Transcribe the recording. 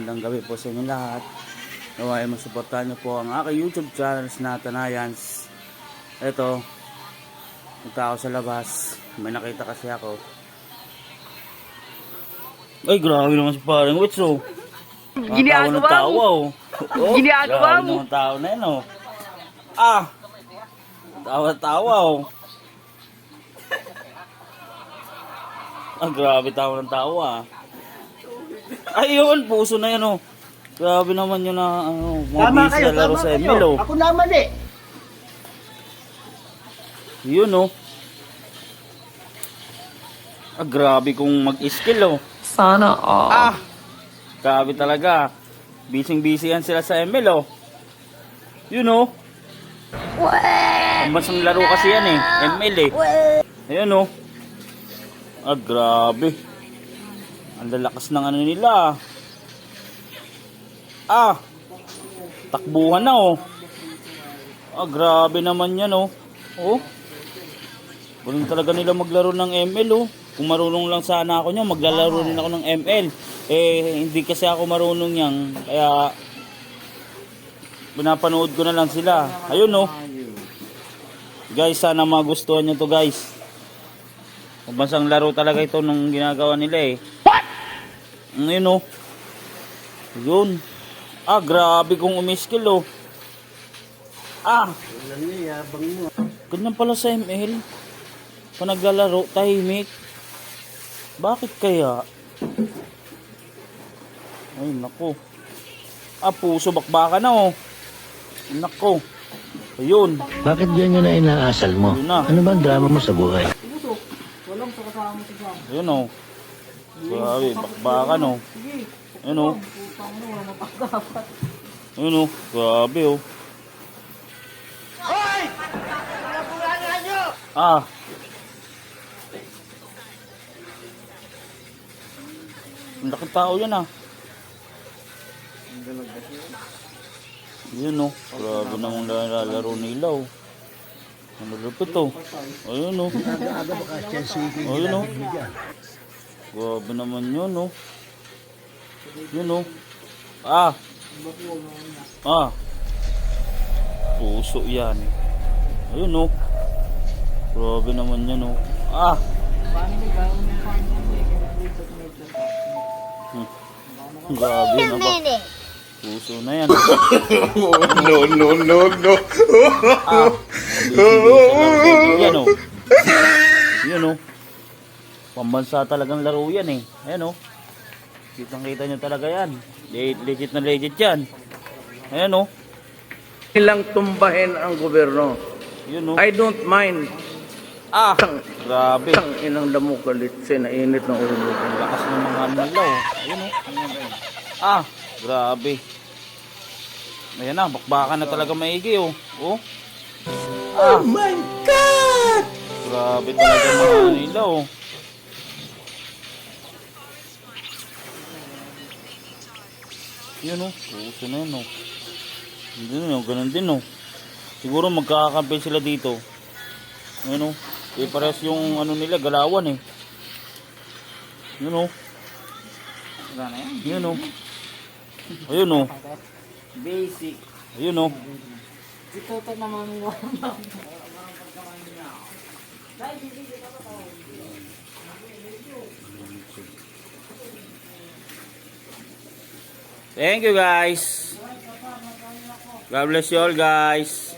magandang gabi po sa inyo lahat. Naway masuportahan niyo po ang aking YouTube channels na Tanayans. Ito, punta ako sa labas. May nakita kasi ako. Ay, grabe naman si parang Witso. Ginagawa ng tao, mo. oh. Oh, Ginagawa grabe mo. naman tao na yun, oh. Ah! Tawa-tawa, oh. Ah, grabe tawa ng tawa, ah. Ayun, puso na yan, oh. Grabe naman yun na, ano, mga Tama busy kayo, na laro tama sa kayo. ML, oh. Ako naman eh. Yun, oh. Ah, grabe kung mag-skill, oh. Sana all. Ah! Grabe talaga. Busy-busy yan sila sa ML, oh. Yun, oh. Pambasang laro kasi yan, eh. ML, eh. Ayun, oh. Ah, grabe. Ang lalakas ng ano nila. Ah! Takbuhan na, oh. Ah, grabe naman yan, oh. Oh. Galing talaga nila maglaro ng ML, oh. Kung marunong lang sana ako niyan, maglalaro rin ako ng ML. Eh, hindi kasi ako marunong yan. Kaya, pinapanood ko na lang sila. Ayun, oh. Guys, sana magustuhan nyo to, guys. Pabasang laro talaga ito nung ginagawa nila, eh. What? Ayun, oh. Yun. Ah, grabe kung umiskill, oh. Ah! Ganyan pala sa ML. Pag naglalaro, tahimik. Bakit kaya? Ay, nako. Ah, puso bakbaka na, oh. Nako. Ayun. Bakit ganyan na inaasal mo? Yun na. Ano ba ang drama mo sa buhay? Ayun, oh. Grabe, bakbaka, no. Ayun, oh. Ayun, oh. Grabe, oh. Ah. Ang laking tao yan ah. Yun oh. Grabe namang lalaro nila oh. Ang lupit oh. Ayun oh. Aga-aga baka siya sige. Ayun oh. Grabe naman yun oh. Yun oh. Ah. Ah. Puso yan. Ayun oh. Grabe naman yan oh. Ah. Hmm. Grabe na ba? Puso na yan. no, no, no, no. Ah. Yan oh. Yan oh. Pambansa talagang laro yan eh. Ayan oh. Kitang kita nyo talaga yan. Le- Legit na legit yan. Ayan oh. nilang tumbahin ang gobyerno. Yun oh. I don't mind. Ah. Grabe. Tang inang damo kalit nainit ng ulo. Ang lakas ng mga ano nila oh. Ayun oh. Ah, grabe. Ayan na, bakbakan na talaga maigi oh. Oh. Ah. Oh my God! Grabe talaga mga ano nila oh. Yun oh, puso na yun oh. Hindi na yun, ganun din oh. Siguro magkakakampi sila dito. Ayun oh. Eh, pares yung ano nila, galawan eh. Yun oh. Yun oh. Ayun oh. Basic. Ayun oh. Ito to naman mo. Thank you guys. God bless you all guys.